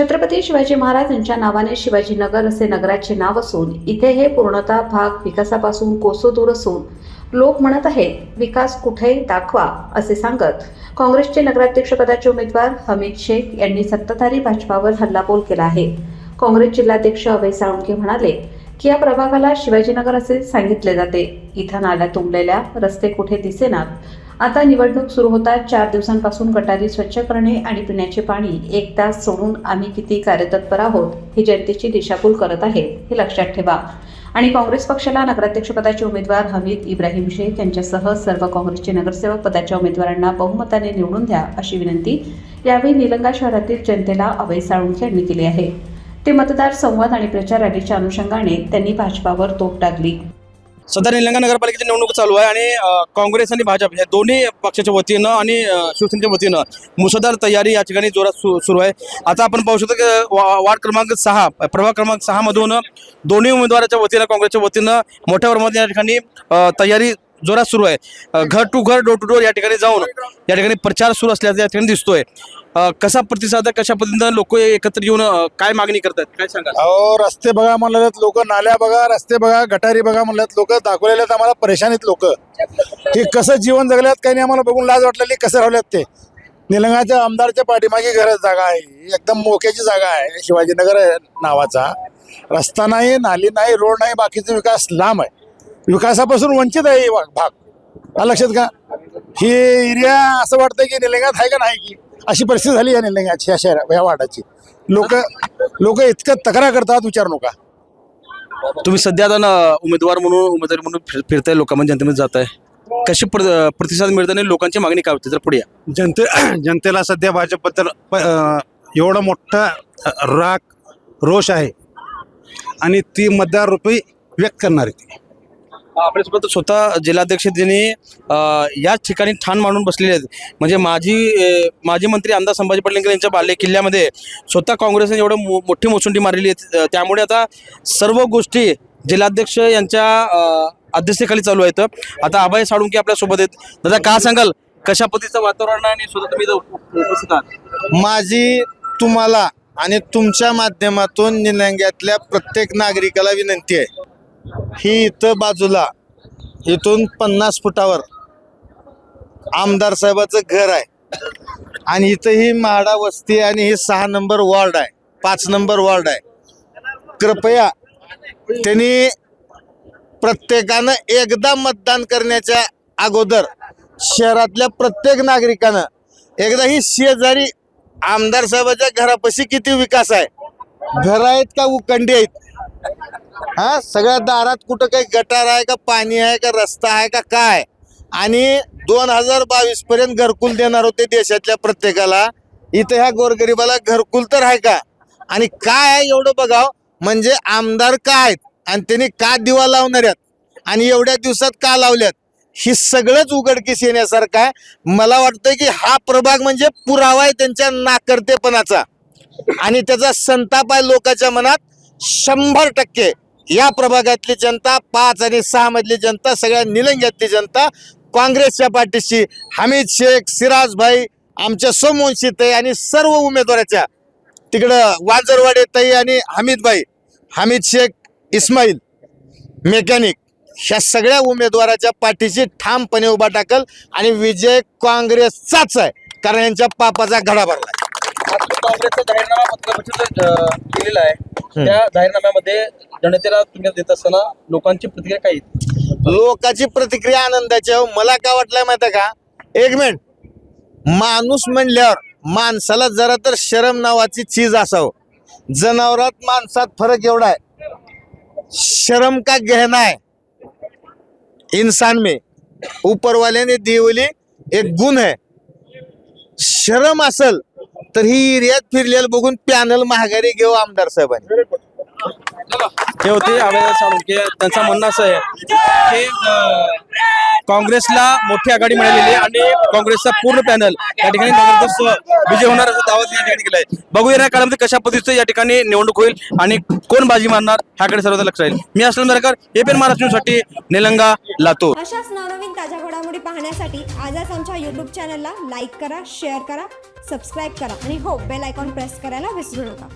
छत्रपती शिवाजी महाराज यांच्या नावाने शिवाजीनगर असे नगराचे नाव असून इथे हे पूर्णतः भाग विकासापासून कोसो दूर असून लोक म्हणत आहेत विकास कुठे दाखवा असे सांगत काँग्रेसचे नगराध्यक्षपदाचे उमेदवार हमीद शेख यांनी सत्ताधारी भाजपावर हल्लाबोल केला आहे. काँग्रेस जिल्हाध्यक्ष अभय साळुंके म्हणाले की या प्रभागाला शिवाजीनगर असे सांगितले जाते. इथं नाल्या तुंबलेल्या रस्ते कुठे दिसेनात आता निवडणूक सुरू होतात चार दिवसांपासून गटारी स्वच्छ करणे आणि पिण्याचे पाणी एक तास सोडून आम्ही किती कार्यतत्पर आहोत हे जनतेची दिशाभूल करत आहेत हे लक्षात ठेवा. आणि काँग्रेस पक्षाला नगराध्यक्षपदाचे उमेदवार हमीद इब्राहिम शेख यांच्यासह सर्व काँग्रेसचे नगरसेवक पदाच्या उमेदवारांना बहुमताने निवडून द्या अशी विनंती यावेळी निलंगा शहरातील जनतेला अभय साळुंखे यांनी केली आहे. ते मतदार संवाद आणि प्रचार रॅलीच्या अनुषंगाने त्यांनी भाजपावर तोप टाकली. सध्या निलंगा नगरपालिकेची निवडणूक चालू आहे आणि काँग्रेस आणि भाजप या दोन्ही पक्षाच्या वतीनं आणि शिवसेनेच्या वतीनं मुसळधार तयारी या ठिकाणी जोरात सु सुरू आहे. आता आपण पाहू शकतो की वा- वार्ड क्रमांक सहा प्रभाग क्रमांक सहामधून दोन्ही उमेदवाराच्या वतीनं काँग्रेसच्या वतीनं मोठ्या प्रमाणात या ठिकाणी तयारी जोरात सुरू आहे. घर टू घर डोर टू डोर या ठिकाणी जाऊन या ठिकाणी प्रचार सुरू असल्याचं या ठिकाणी दिसतोय. कसा प्रतिसाद कशा पद्धतीनं लोक एकत्र येऊन काय मागणी करतात? काय सांगा अहो रस्ते बघा म्हणलेत लोक नाल्या बघा रस्ते बघा गटारी बघा म्हणलेत लोक दाखवलेले आहेत आम्हाला परेशानीत लोक. की कसं जीवन जगल्यात काही नाही आम्हाला बघून लाज वाटलेली कसं राहिल्यात ते. निलंगाच्या आमदारच्या पाठीमागे घर जागा आहे. एकदम मोक्याची जागा आहे. शिवाजीनगर नावाचा. रस्ता नाही नाली नाही रोड नाही बाकीचा विकास लांब आहे. विकासापासून वंचित आहे ही भाग. लक्षात का ही एरिया असं वाटतं की निलंगात आहे का नाही की? अशी परिस्थिती झाली या निलंगाची या शहरा या वार्डाची. लोक लोक इतकं तक्रार करतात विचार नका. तुम्ही सध्या आता ना उमेदवार म्हणून उमेदवारी म्हणून फिर- फिरताय लोकांमध्ये जनतेमध्ये जात आहे कशी प्र- प्रतिसाद मिळत आणि लोकांची मागणी काय होती? तर पुढे या. जनते जनतेला सध्या भाजपबद्दल एवढं मोठा राग रोष आहे. आणि ती मतदार रूपी व्यक्त करणार आहे ती. आपल्यासोबत स्वतः जिल्हाध्यक्ष त्यांनी याच ठिकाणी ठाण मांडून बसलेले आहेत. म्हणजे माजी माजी मंत्री आमदार संभाजी पाटील यांच्या बाले किल्ल्यामध्ये स्वतः काँग्रेसने एवढं मो- मोठी मोसुंडी मारलेली आहे त्यामुळे आता सर्व गोष्टी जिल्हाध्यक्ष यांच्या अध्यक्षतेखाली चालू आहेत. आता अभय साळुंके आपल्यासोबत आहेत. दादा का सांगाल? कशा पद्धतीचं वातावरण आहे आणि स्वतः तुम्ही उपस्थित आहात? माझी तुम्हाला आणि तुमच्या माध्यमातून निलंग्यातल्या प्रत्येक नागरिकाला विनंती आहे. ही इथं बाजूला इथून पन्नास फुटावर आमदार साहेबाचं घर आहे. आणि इथं ही म्हाडा वस्ती आणि ही सहा नंबर वॉर्ड आहे पाच नंबर वॉर्ड आहे. कृपया त्यांनी प्रत्येकानं एकदा मतदान करण्याच्या अगोदर शहरातल्या प्रत्येक नागरिकानं एकदा ही शेजारी आमदार साहेबाच्या घरापाशी किती विकास आहे? घर आहेत का उकंडी आहेत? हा सगळ्या दारात कुठं काही गटार आहे का पाणी आहे का रस्ता आहे का काय? आणि दोन हजार बावीस पर्यंत घरकुल देणार होते देशातल्या प्रत्येकाला. इथं ह्या गोरगरिबाला घरकुल तर आहे का? आणि काय आहे एवढं बघाव? म्हणजे आमदार का आहेत? आणि त्यांनी का दिवा लावणार आहेत? आणि एवढ्या दिवसात का लावल्यात? ही सगळंच उघडकीस येण्यासारखं आहे. मला वाटतं की हा प्रभाग म्हणजे पुरावा आहे त्यांच्या नाकर्तेपणाचा. आणि त्याचा संताप आहे लोकांच्या मनात. शंभर टक्के या प्रभागातली जनता पाच आणि सहा मधली जनता सगळ्या निलंग्यातली जनता काँग्रेसच्या पाठीशी हमीद शेख सिराज भाई आमच्या सोमवंशी आणि सर्व उमेदवाराच्या तिकडं वांजरवाडे ताई आणि हमीद भाई हमीद शेख इस्माईल मेकॅनिक ह्या सगळ्या उमेदवाराच्या पाठीशी ठामपणे उभा टाकल आणि विजय काँग्रेसचाच आहे कारण यांच्या पापाचा घडा भरला काँग्रेसचा जाहीरनामा पत्रपरिषद केलेला आहे. त्या जाहीरनाम्यामध्ये जनतेला तुम्ही देत असताना लोकांची प्रतिक्रिया काय आहे? लोकांची प्रतिक्रिया आनंदाची आहे. मला काय वाटलंय माहिती आहे का? एक मिनिट माणूस म्हणल्यावर माणसाला जरा तर शरम नावाची चीज असावं. जनावरात माणसात फरक एवढा आहे. शरम का गहना है इंसान में. ऊपर वाले ने दी हुई एक गुण है शरम असल तर ही एरियात फिरलेलं बघून पॅनल महागारी घेऊ आमदार साहेबांनी. हे होते अभय साळुंके त्यांचं म्हणणं असं आहे की काँग्रेसला मोठी आघाडी मिळालेली आहे आणि काँग्रेसचा पूर्ण पॅनल या ठिकाणी विजय होणार असा दावा या ठिकाणी केलाय. बघूया या काळामध्ये कशा पद्धतीचं या ठिकाणी निवडणूक होईल आणि कोण बाजी मारणार ह्याकडे सर्वांचं लक्ष राहील. मी असलं दरकर हे पण न्यूजसाठी निलंगा लातूर. अशाच नवनवीन ताज्या घडामोडी पाहण्यासाठी आजच आमच्या यूट्यूब चॅनलला लाईक करा शेअर करा सबस्क्राईब करा आणि हो बेल आयकॉन प्रेस करायला विसरू नका.